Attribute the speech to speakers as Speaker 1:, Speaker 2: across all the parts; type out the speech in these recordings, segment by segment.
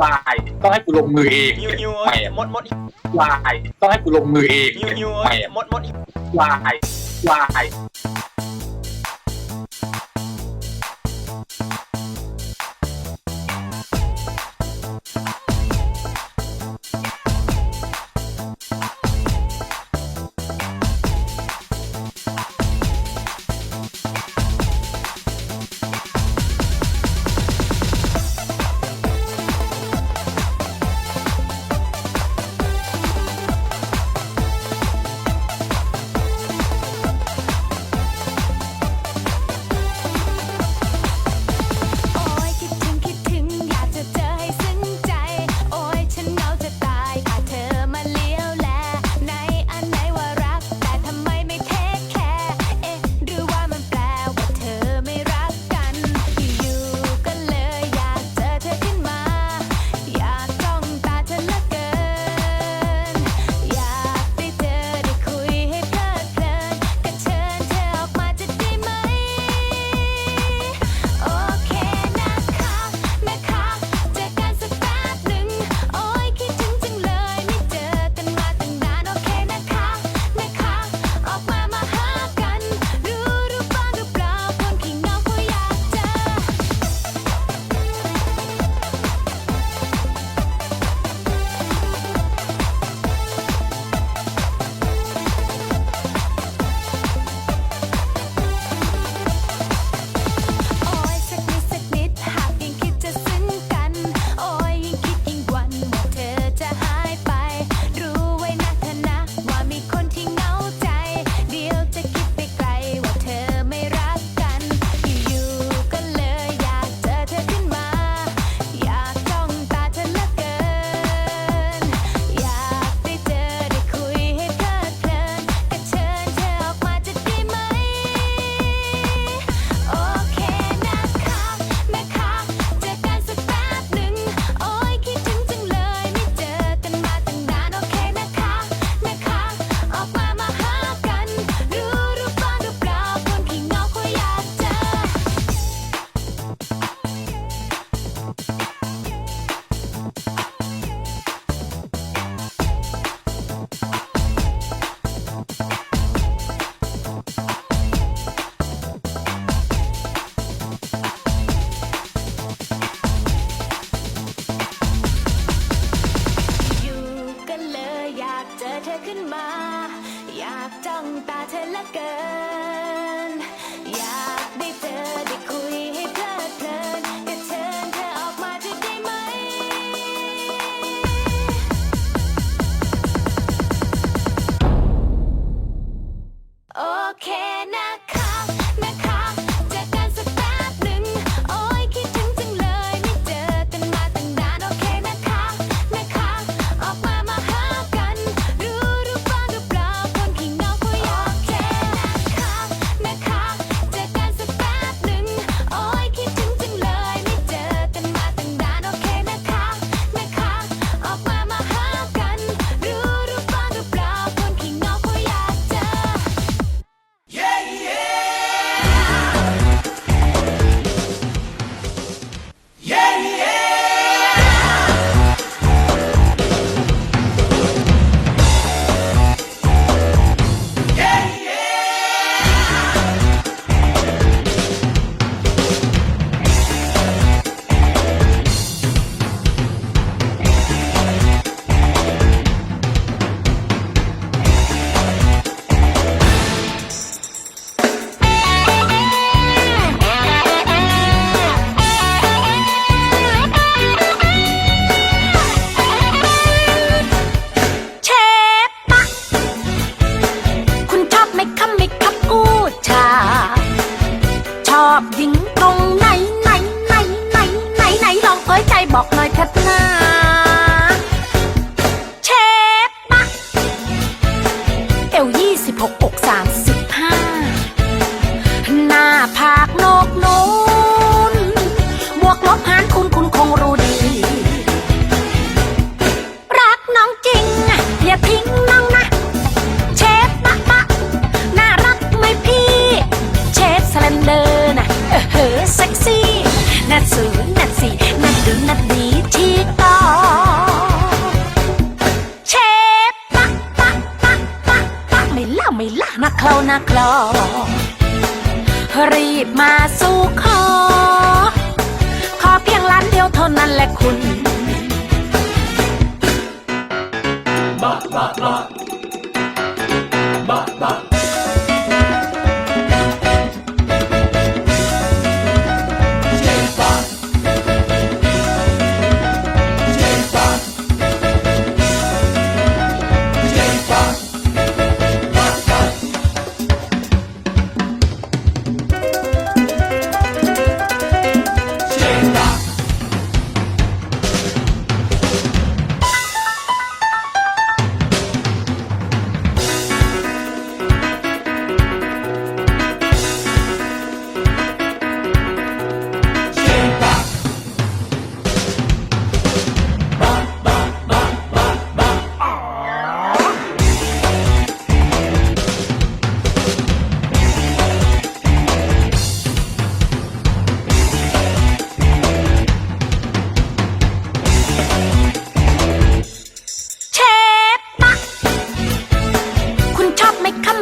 Speaker 1: วายต้องให้กูลงมือเอง
Speaker 2: ฮิวฮิ
Speaker 1: หม
Speaker 2: ดหมด
Speaker 1: วายต้องให้กูลงมือเอง
Speaker 2: ฮิว
Speaker 3: ฮิหมดหมดวายวาย ไม่ละนะเคลานะคลอรีบมา
Speaker 4: สู่
Speaker 3: ขอ ขอเพียงล้านเดียวเท่านั้นแหละคุณ บะบะบะ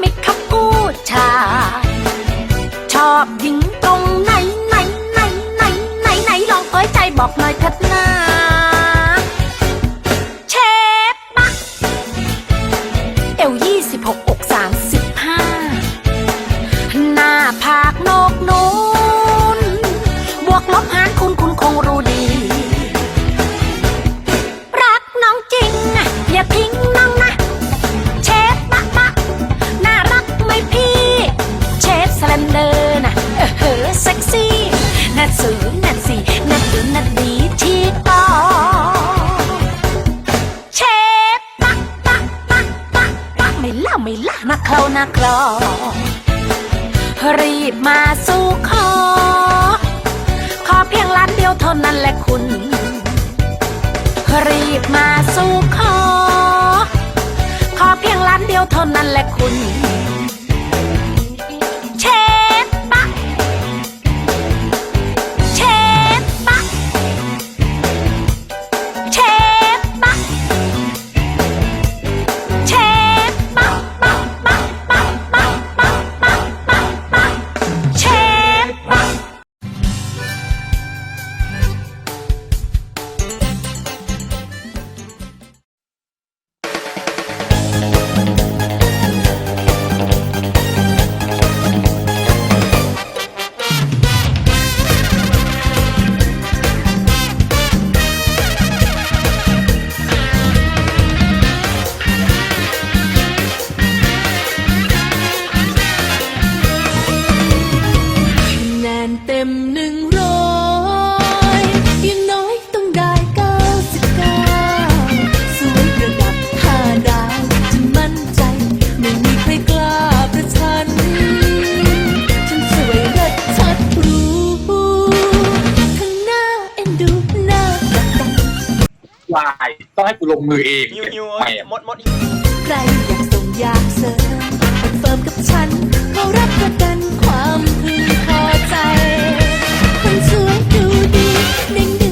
Speaker 3: ไม่ขับกู้ชายชอบหญิงตรงไหนไหนไหนไหนไหนไหนลองเอ้ยใจบอกหน่อยเธอานั้นแหละคุณ รีบมาสู่ขอ ขอเพียงล้านเดียวเท่านั้นแหละคุณ
Speaker 2: ลาย
Speaker 1: ต้องให้กูลงมือเอง
Speaker 5: ฮิวฮิ
Speaker 1: อ้
Speaker 5: ยมดมด
Speaker 2: ใครอยากส่งอยากเสริมคอนเฟิร์มกับฉันเขารับประกันความพึงพอใจคนสวยดูดีเด้ง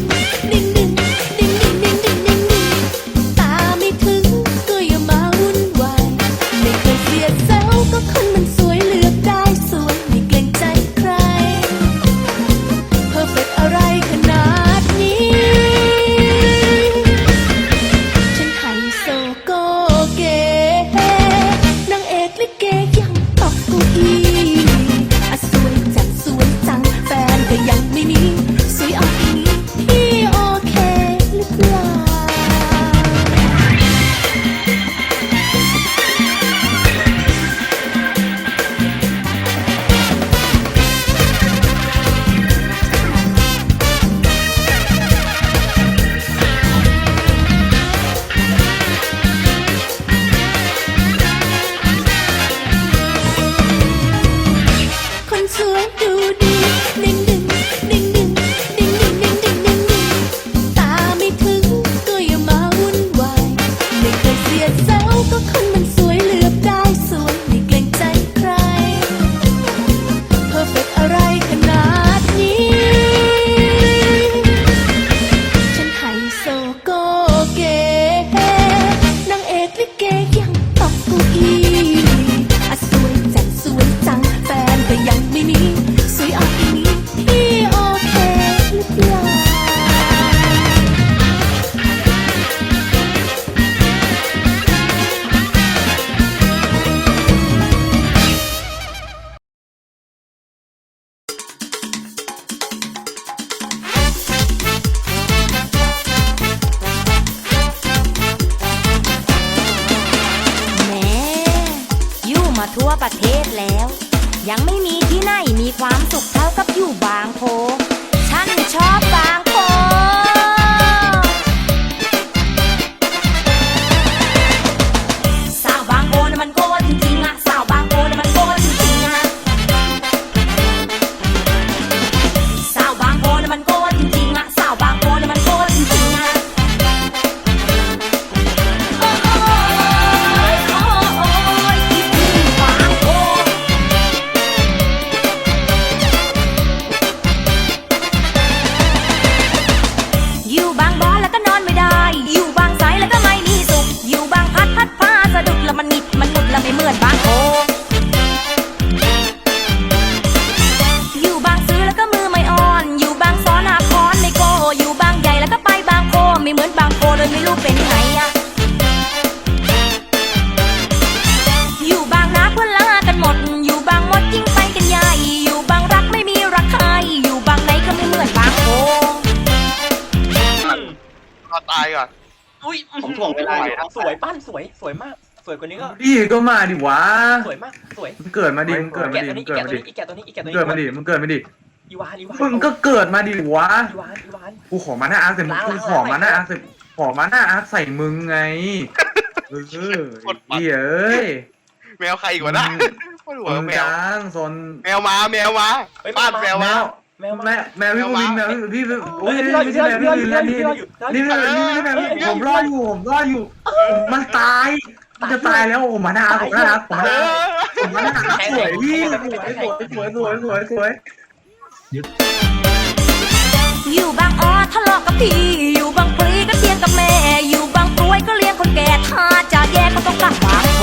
Speaker 2: ทั่วประเท
Speaker 3: ศแล้ว ยังไม่มีที่ไหนมีความสุขเท่ากับอยู่บางโพ ฉันชอบบาง วยปั้น
Speaker 5: สวยสวยมาก สวยกว่านี้ก็
Speaker 6: ดิก็มาดิวะ
Speaker 5: สวยมากสวย
Speaker 6: มึงเกิดมาดิมึงเกิดมา
Speaker 5: แกะ
Speaker 6: ดิ
Speaker 5: ตัว
Speaker 6: มึ
Speaker 5: นี้
Speaker 6: ง
Speaker 5: อี
Speaker 6: เกิด
Speaker 5: แกะ
Speaker 6: มา
Speaker 5: ตัว
Speaker 6: ดิ
Speaker 5: นี้อีแกะตัวนี้อีแกะตัวนี้
Speaker 6: มึงเกิดมาดิมึงเกิดมาดิ
Speaker 5: อีวานอีวาน
Speaker 6: มึงก็เกิดมาดิวะ
Speaker 5: อีวานอีวาน
Speaker 6: กูขอมาหน้าอาร์คแต่มึงกูขอมาหน้าอาร์คแต่ขอมาหน้าอาร์คใส่มึงไงเออเหี้ยเอ้ย
Speaker 7: แมวใครอีกวะนะปวดหัว
Speaker 6: มึง
Speaker 7: แมว
Speaker 6: จังซน
Speaker 7: แมวมาแมวมา
Speaker 5: เฮ้ย
Speaker 7: บ้านแมว
Speaker 6: แม
Speaker 7: มา
Speaker 6: ว
Speaker 5: แมว
Speaker 6: แมวแมวพี่วินแมวพี่พี่โอ้ย
Speaker 5: พี่
Speaker 6: นี่
Speaker 5: รอ
Speaker 6: ไม่
Speaker 5: อยู่
Speaker 6: ใช่แมวพี่วินแล้วนี่
Speaker 5: พี่รออยู่พี่รออยู่
Speaker 6: นี่นี่นี่แมวพี่ผมรออยู่ผมรออยู่ มันตายมันจะตายแล้วโอ้มานาอาร์คผมน้าร์คผมมาห
Speaker 7: เอ
Speaker 6: น้าผมมาหน้าร์คสวยพี่สวยสวยสวยสวยสวย
Speaker 3: อยู่บางอ้อทะเลาะกับพี่ อยู่บางพลีก็เทียงกับแม่ อยู่บางกรวยก็เลี้ยงคนแก่ถ้าจะแยกก็ต้องกลับบางโพ